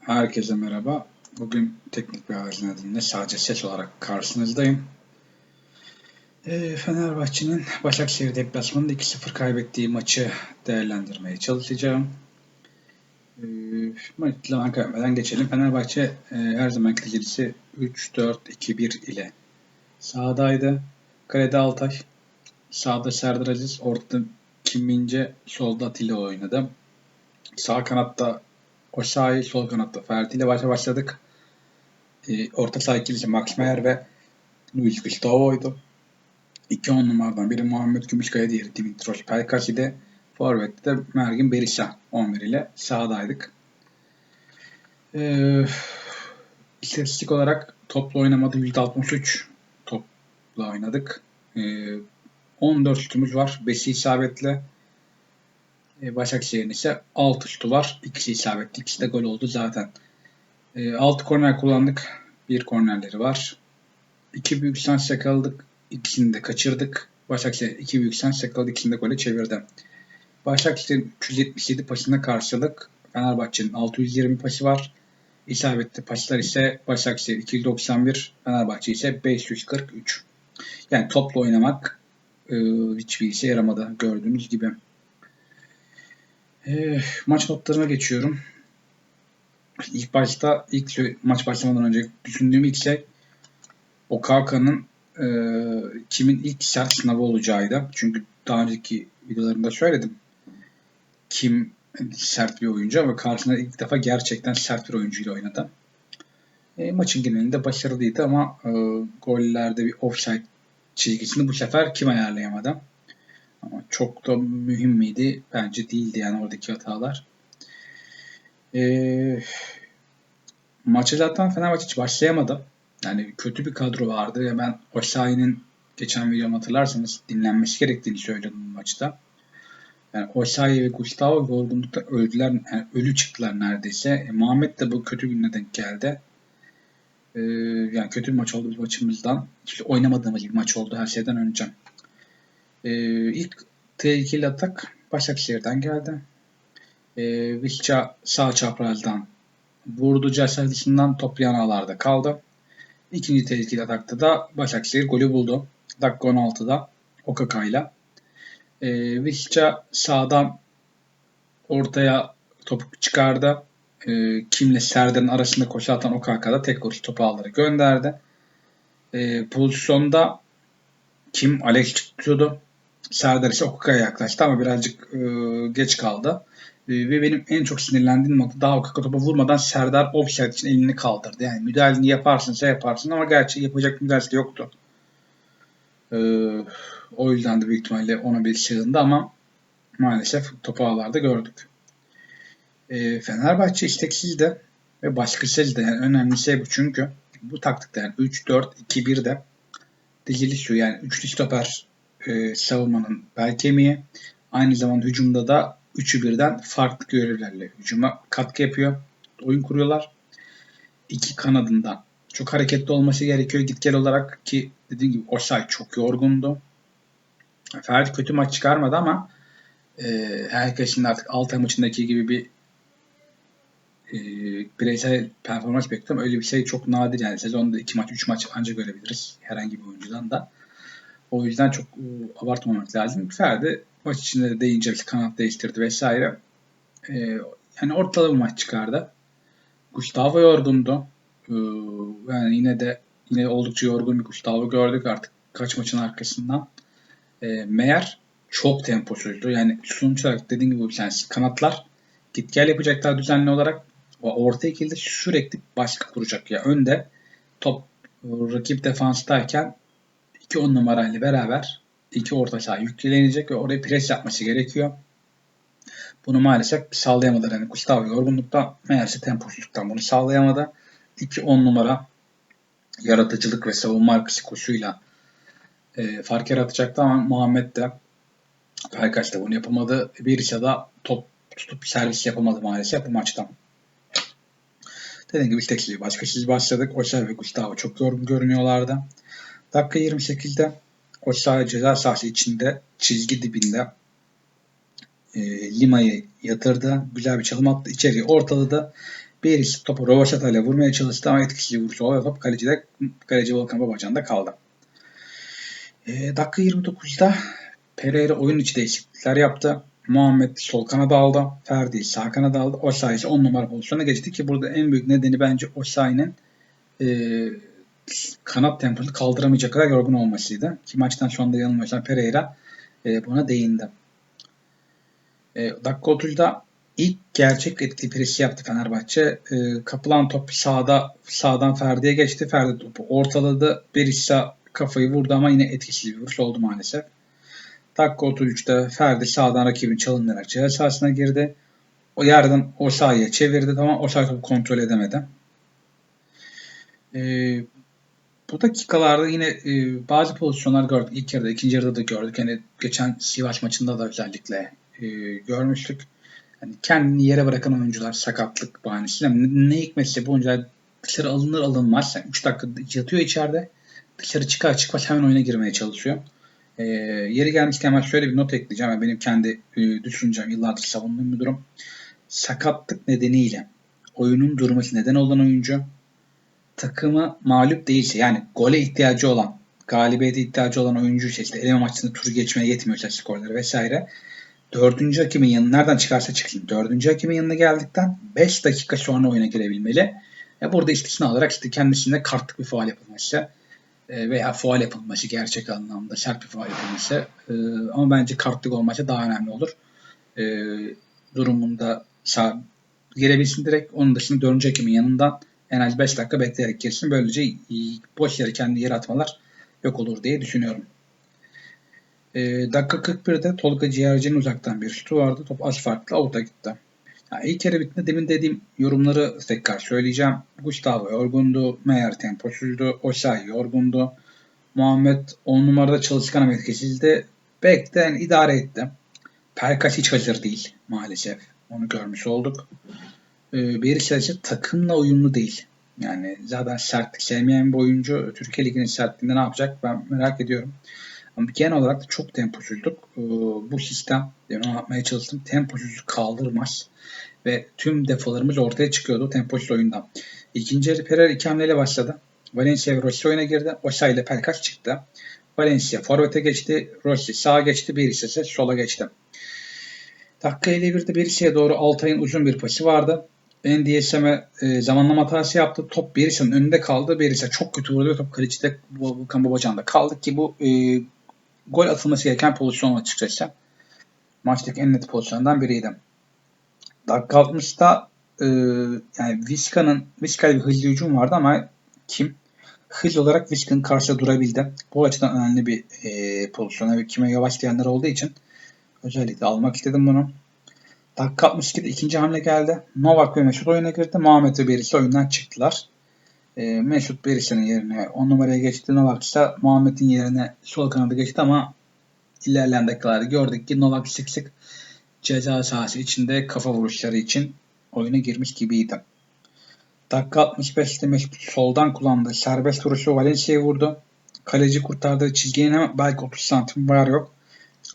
Herkese merhaba. Bugün teknik bir arıza nedeniyle sadece ses olarak karşınızdayım. Ee, Fenerbahçe'nin Başakşehir deplasmanında 2-0 kaybettiği maçı değerlendirmeye çalışacağım. Ee, maçla kaybetmeden geçelim. Fenerbahçe e, her zaman ikincisi 3-4-2-1 ile sahadaydı. Kalede Altay, sağda Serdar Aziz, ortada Kim Mince, solda Atilla oynadı. Sağ kanatta Osayi, sol kanatta Ferdi ile başa başladık. E, orta saha ikilisi Max Meyer ve Luis Gustavo'ydu. İki on numaradan biri Muhammed Gümüşkaya, diğeri Dimitros Pelkasi'de. Forvet'te de Mergin Berisha 11 ile sahadaydık. Ee, istatistik olarak topla oynamada %63 topla oynadık. Ee, 14 şutumuz var. 5'i isabetle. Ee, Başakşehir'in ise 6 şutu var. İkisi isabetli. İkisi de gol oldu zaten. Ee, 6 korner kullandık. Bir kornerleri var. 2 büyük şans yakaladık. İkisini de kaçırdık. Başakşehir 2 büyük şans yakaladı. İkisini de gole çevirdi. Başakşehir'in 377 pasına karşılık Fenerbahçe'nin 620 pası var. İsabetli paslar ise Başakşehir 291, Fenerbahçe ise 543. Yani topla oynamak e, hiçbir işe yaramadı gördüğünüz gibi. E, maç notlarına geçiyorum. İlk başta ilk maç başlamadan önce düşündüğüm ilk şey Okaka'nın e, kimin ilk sert sınavı olacağıydı. Çünkü daha önceki videolarımda söyledim. Kim sert bir oyuncu ama karşısında ilk defa gerçekten sert bir oyuncuyla oynadı. E, maçın genelinde başarılıydı ama e, gollerde bir offside çizgisini bu sefer kim ayarlayamadı. Ama çok da mühim miydi? Bence değildi yani oradaki hatalar. E, maça zaten Fenerbahçe hiç başlayamadı. Yani kötü bir kadro vardı. Ya ben Osayi'nin geçen videomu hatırlarsanız dinlenmesi gerektiğini söyledim maçta. Yani Osayi ve Gustavo yorgunlukta öldüler, yani ölü çıktılar neredeyse. E, Muhammed de bu kötü gününe denk geldi. E, yani kötü bir maç oldu bir maçımızdan. İşte oynamadığımız bir maç oldu her şeyden önce. E, ilk tehlikeli atak Başakşehir'den geldi. E, Vişça sağ çaprazdan vurdu cesaretisinden toplayan ağlarda kaldı. İkinci tehlikeli atakta da Başakşehir golü buldu. Dakika 16'da Okaka ile. E, Vişça sağdan ortaya topu çıkardı. E, Kimle Serdar'ın arasında koşu atan Okaka'da tek vuruş topu ağları gönderdi. E, pozisyonda Kim Alex tutuyordu. Serdar ise Okaka'ya yaklaştı ama birazcık e, geç kaldı. E, ve benim en çok sinirlendiğim nokta daha Okaka topa vurmadan Serdar offside için elini kaldırdı. Yani müdahaleni yaparsın şey yaparsın ama gerçi yapacak müdahalesi yoktu. E, o yüzden de büyük ihtimalle ona bir sığındı ama maalesef topu ağlarda gördük. E, Fenerbahçe isteksizdi ve baskısızdı. Yani önemli şey bu çünkü bu taktikte yani 3-4-2-1'de diziliş şu yani üçlü stoper e, savunmanın bel kemiği. Aynı zamanda hücumda da üçü birden farklı görevlerle hücuma katkı yapıyor. Oyun kuruyorlar. İki kanadından çok hareketli olması gerekiyor git gel olarak ki dediğim gibi Osay çok yorgundu. Ferdi kötü maç çıkarmadı ama e, herkesin artık Altay maçındaki gibi bir e, bireysel performans bekliyorum. Öyle bir şey çok nadir yani. Sezonda iki maç, üç maç ancak görebiliriz herhangi bir oyuncudan da. O yüzden çok e, abartmamak lazım. Ferdi maç içinde de deyince kanat değiştirdi vesaire. E, yani ortalama maç çıkardı. Gustavo yorgundu. E, yani yine de yine oldukça yorgun bir Gustavo gördük artık kaç maçın arkasından. E, Meyer çok temposuzdu. Yani sonuç olarak dediğim gibi yani kanatlar git gel yapacaklar düzenli olarak. Orta ikilide sürekli baskı kuracak. Ya yani önde top rakip defanstayken iki on numarayla beraber iki orta saha yüklenecek ve oraya pres yapması gerekiyor. Bunu maalesef sağlayamadılar. Yani Gustavo yorgunlukta meğerse temposuzluktan bunu sağlayamadı. 2 10 numara yaratıcılık ve savunma arkası koşuyla e, fark yaratacaktı ama Muhammed de Pelkaç da bunu yapamadı. Birisi de top tutup servis yapamadı maalesef bu maçta. Dediğim gibi istekli başkasız başladık. Oçay ve Gustavo çok yorgun görünüyorlardı. Dakika 28'de Oçay ceza sahası içinde çizgi dibinde e, Lima'yı yatırdı. Güzel bir çalım attı. İçeriye ortaladı. Birisi topu Rovaşata ile vurmaya çalıştı ama etkisiz bir vuruş oldu. Top kalecide, kaleci Volkan Babacan'da kaldı. E, dakika 29'da Pereira oyun içi değişiklikler yaptı. Muhammed sol kanada aldı. Ferdi sağ kanada aldı. Osayi ise 10 numara pozisyona geçti ki burada en büyük nedeni bence Osayi'nin e, kanat temposunu kaldıramayacak kadar yorgun olmasıydı. Ki maçtan sonra da yanılmıyorsam Pereira e, buna değindi. E, dakika 30'da ilk gerçek etkili presi yaptı Fenerbahçe. E, kapılan top sağda sağdan Ferdi'ye geçti. Ferdi topu ortaladı. Berissa kafayı vurdu ama yine etkisiz bir vuruş oldu maalesef. Dakika 33'te Ferdi sağdan rakibin çalımlayarak ceza sahasına girdi. O yerden o sahaya çevirdi ama o topu kontrol edemedi. Ee, bu dakikalarda yine e, bazı pozisyonlar gördük. İlk yarıda, ikinci yarıda da gördük. Yani geçen Sivas maçında da özellikle e, görmüştük. Yani kendini yere bırakan oyuncular sakatlık bahanesiyle ne, ne hikmetse bu oyuncular dışarı alınır alınmaz. Yani 3 dakika yatıyor içeride. Dışarı çıkar çıkmaz hemen oyuna girmeye çalışıyor. E, yeri gelmişken ben şöyle bir not ekleyeceğim. Yani benim kendi e, düşüncem, yıllardır savunduğum bir durum. Sakatlık nedeniyle oyunun durması neden olan oyuncu takımı mağlup değilse yani gole ihtiyacı olan, galibiyete ihtiyacı olan oyuncu işte eleme maçında turu geçmeye yetmiyorsa skorları vesaire dördüncü hakimin yanına nereden çıkarsa çıksın dördüncü hakimin yanına geldikten 5 dakika sonra oyuna girebilmeli. E burada istisna olarak işte kendisine kartlık bir faal yapılması e, veya faal yapılması gerçek anlamda sert bir faal yapılması e, ama bence kartlık olması daha önemli olur. E, durumunda sağ, girebilsin direkt. Onun dışında dördüncü hakimin yanından en az 5 dakika bekleyerek girsin. Böylece boş yere kendi yere atmalar yok olur diye düşünüyorum. E, dakika 41'de Tolga Ciğerci'nin uzaktan bir şutu vardı. Top az farklı avuta gitti. Yani ilk kere bittiğinde demin dediğim yorumları tekrar söyleyeceğim. Gustavo yorgundu. Meyer temposuzdu. Osay yorgundu. Muhammed 10 numarada çalışkan ama etkisizdi. Bekten idare etti. Perkas hiç hazır değil maalesef. Onu görmüş olduk. Ee, Berisha takımla uyumlu değil. Yani zaten sertlik sevmeyen bir oyuncu Türkiye Ligi'nin sertliğinde ne yapacak ben merak ediyorum. Ama genel olarak da çok temposuzduk. Ee, bu sistem, demin anlatmaya çalıştım, temposuzluk kaldırmaz. Ve tüm defolarımız ortaya çıkıyordu temposuz oyundan. İkinci yarı Pereira iki hamleyle başladı. Valencia ve Rossi oyuna girdi. Osa ile Pelkas çıktı. Valencia forvete geçti. Rossi sağa geçti. Berisha ise sola geçti. Dakika 51'de Berisha'ya doğru Altay'ın uzun bir pası vardı. NDSM'e e, zamanlama hatası yaptı. Top Berisha'nın önünde kaldı. Berisha çok kötü vurdu. Top kalecide Volkan Babacan'da kaldı ki bu e, gol atılması gereken pozisyon açıkçası. Maçtaki en net pozisyondan biriydi. Dakika 60'ta e, yani Vizca'nın Vizca'da bir hızlı hücum vardı ama kim hız olarak Vizca'nın karşısında durabildi. Bu açıdan önemli bir e, pozisyon. ve kime yavaş diyenler olduğu için özellikle almak istedim bunu. Dakika 62'de ikinci hamle geldi. Novak ve Mesut oyuna girdi. Muhammed ve Berisha oyundan çıktılar. E, Mesut Berisha'nın yerine 10 numaraya geçti. Novak ise Muhammed'in yerine sol kanada geçti ama ilerleyen dakikalarda gördük ki Novak sık sık ceza sahası içinde kafa vuruşları için oyuna girmiş gibiydi. Dakika 65'te Mesut soldan kullandı. Serbest vuruşu Valencia'ya vurdu. Kaleci kurtardığı çizginin hemen belki 30 santim var yok.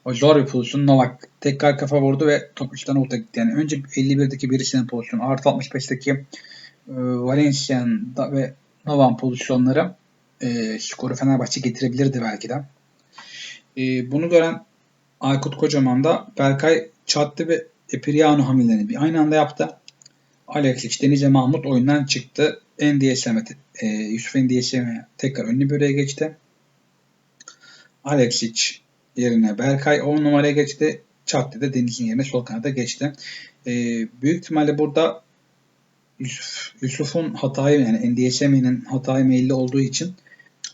O zor bir pozisyon. Novak tekrar kafa vurdu ve top uçtan orta gitti. Yani önce 51'deki birisinin pozisyonu artı 65'teki e, Valencia'nın ve Novak'ın pozisyonları e, skoru Fenerbahçe getirebilirdi belki de. E, bunu gören Aykut Kocaman da Berkay Çattı ve Epiriano hamlelerini bir aynı anda yaptı. Alexic, Denize Mahmut oyundan çıktı. NDSM, e, Yusuf NDSM tekrar önlü böreğe geçti. Alexic yerine Berkay 10 numaraya geçti. Çattı da Deniz'in yerine sol kanada geçti. E, büyük ihtimalle burada Yusuf, Yusuf'un hatayı yani NDSM'nin hatayı meyilli olduğu için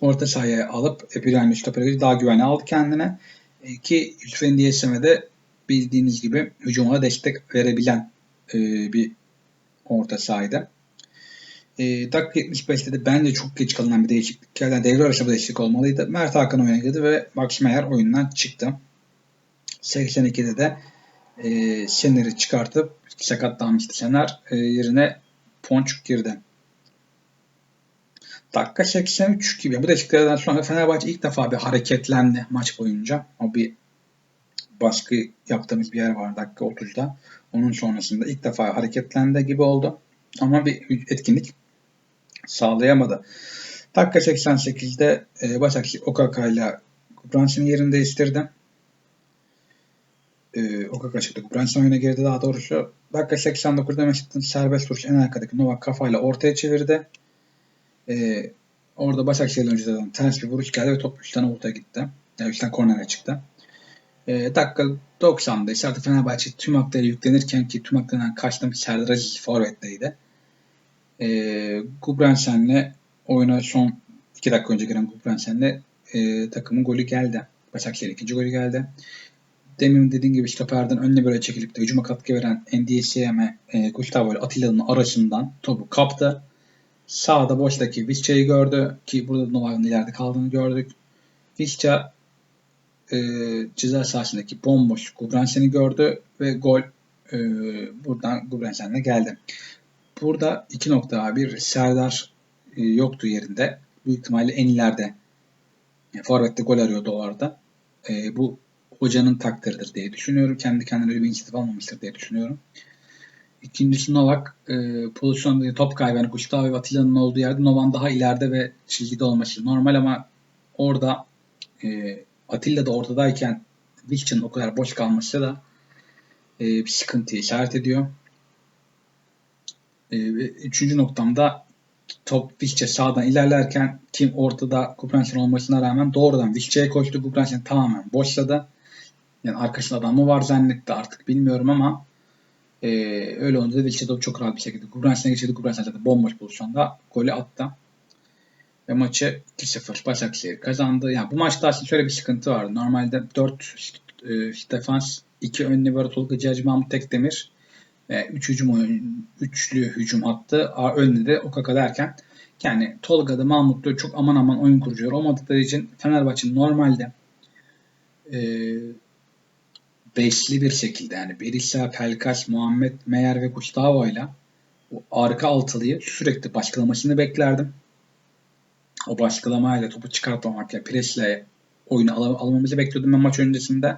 orta sahaya alıp Epiriano stopere daha güvenli aldı kendine. E, ki Yusuf NDSM'de bildiğiniz gibi hücuma destek verebilen e, bir orta sahada. E, dakika 75'te de bence çok geç kalınan bir değişiklik. Yani devre arası bir değişiklik olmalıydı. Mert Hakan oyuna girdi ve Max Meyer oyundan çıktı. 82'de de e, Şener'i çıkartıp sakatlanmıştı Şener. E, yerine Ponçuk girdi. Dakika 83 gibi. Bu değişikliklerden sonra Fenerbahçe ilk defa bir hareketlendi maç boyunca. O bir baskı yaptığımız bir yer var dakika 30'da. Onun sonrasında ilk defa hareketlendi gibi oldu. ama bir etkinlik sağlayamadı. Dakika 88'de e, Başakşehir Okaka ile Branson yerini değiştirdi. E, Okaka çıktı. Branson oyuna girdi daha doğrusu. Dakika 89'da Mesut'un serbest vuruş en arkadaki Novak kafayla ortaya çevirdi. E, orada Başakşehir oyuncularından ters bir vuruş geldi ve top 3 tane ortaya gitti. Yani 3 tane kornere çıktı. E, dakika 90'da ise artık Fenerbahçe tüm hakları yüklenirken ki tüm haklarından kaçtım Serdar Aziz forvetteydi. E, Gubransen'le oyuna son 2 dakika önce giren Gubransen'le e, takımın golü geldi. Başakşehir'in ikinci golü geldi. Demin dediğim gibi stoperden önüne böyle çekilip de hücuma katkı veren NDSM e, Gustavo ile Atilla'nın arasından topu kaptı. Sağda boştaki Visca'yı gördü ki burada Novak'ın ileride kaldığını gördük. Visca e, ceza sahasındaki bomboş Gubransen'i gördü ve gol e, buradan Gubransen'le geldi. Burada iki nokta bir Serdar e, yoktu yerinde. Büyük ihtimalle en ileride yani Forvet'te gol arıyordu o. E, bu hocanın takdiridir diye düşünüyorum. Kendi kendine öyle bir inisiyatif almamıştır diye düşünüyorum. İkincisi Novak e, pozisyonda top kaybı. Yani Gustavo ve Atilla'nın olduğu yerde Novak'ın daha ileride ve çizgide olması normal ama orada e, Atilla da ortadayken Wilson'ın o kadar boş kalması da e, bir sıkıntı işaret ediyor. E, üçüncü noktamda top Vişçe sağdan ilerlerken kim ortada Kuprensen olmasına rağmen doğrudan Vişçe'ye koştu. Kuprensen tamamen boşladı. Yani arkasında adam mı var zannetti artık bilmiyorum ama e, öyle olunca da Vişçe top çok rahat bir şekilde Kuprensen'e geçirdi. Kuprensen zaten bomboş pozisyonda golü attı. Ve maçı 2-0 Başakşehir kazandı. Yani bu maçta aslında şöyle bir sıkıntı vardı. Normalde 4 e, defans, 2 ön libero Tolga Cihacı Mahmut Tekdemir 3 hücum oyun, üçlü hücum hattı. Önde de Okaka derken yani Tolga'da Mahmut'ta çok aman aman oyun kurucular olmadıkları için Fenerbahçe normalde e, beşli bir şekilde yani Berisha, Pelkas, Muhammed, Meyer ve Gustavo ile o arka altılıyı sürekli başkalamasını beklerdim. O başkalamayla topu çıkartmamakla, presle oyunu al almamızı bekliyordum ben maç öncesinde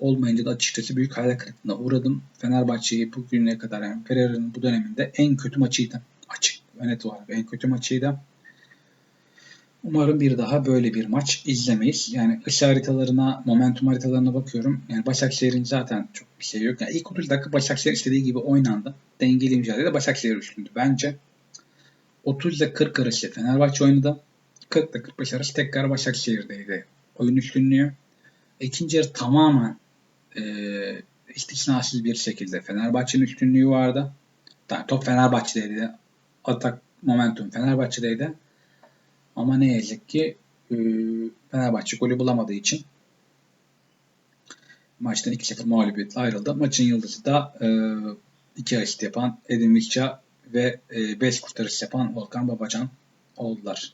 olmayınca da açıkçası büyük hayal kırıklığına uğradım. Fenerbahçe'yi bugüne kadar yani Pereira'nın bu döneminde en kötü maçıydı. Açık ve net olarak en kötü maçıydı. Umarım bir daha böyle bir maç izlemeyiz. Yani ısı haritalarına, momentum haritalarına bakıyorum. Yani Başakşehir'in zaten çok bir şey yok. Yani ilk 30 dakika Başakşehir istediği gibi oynandı. Dengeli mücadelede Başakşehir üstündü bence. 30 ile 40 arası Fenerbahçe oynadı. 40 ile 45 arası tekrar Başakşehir'deydi. Oyun üstünlüğü. İkinci yarı tamamen e, istisnasız bir şekilde Fenerbahçe'nin üstünlüğü vardı. Yani top Fenerbahçe'deydi. Atak momentum Fenerbahçe'deydi. Ama ne yazık ki e, Fenerbahçe golü bulamadığı için maçtan 2-0 mağlubiyetle ayrıldı. Maçın yıldızı da e, iki asist yapan Edin Visca ve 5 e, kurtarış yapan Volkan Babacan oldular.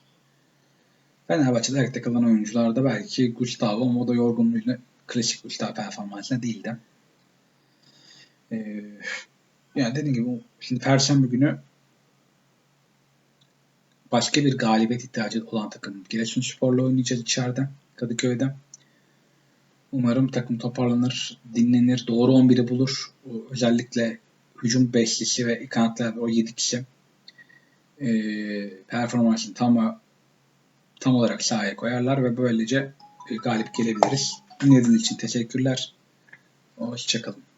Fenerbahçe'de ayakta kalan oyuncularda belki Gustavo ama o da yorgunluğuyla klasik Gustavo performansına değildi. Ee, yani dediğim gibi şimdi Perşembe günü başka bir galibiyet ihtiyacı olan takım Giresunspor'la oynayacağız içeride Kadıköy'de. Umarım takım toparlanır, dinlenir, doğru 11'i bulur. Özellikle hücum beşlisi ve kanatlar o 7 kişi e, performansını tam tam olarak sahaya koyarlar ve böylece e, galip gelebiliriz. Dinlediğiniz için teşekkürler. Hoşçakalın.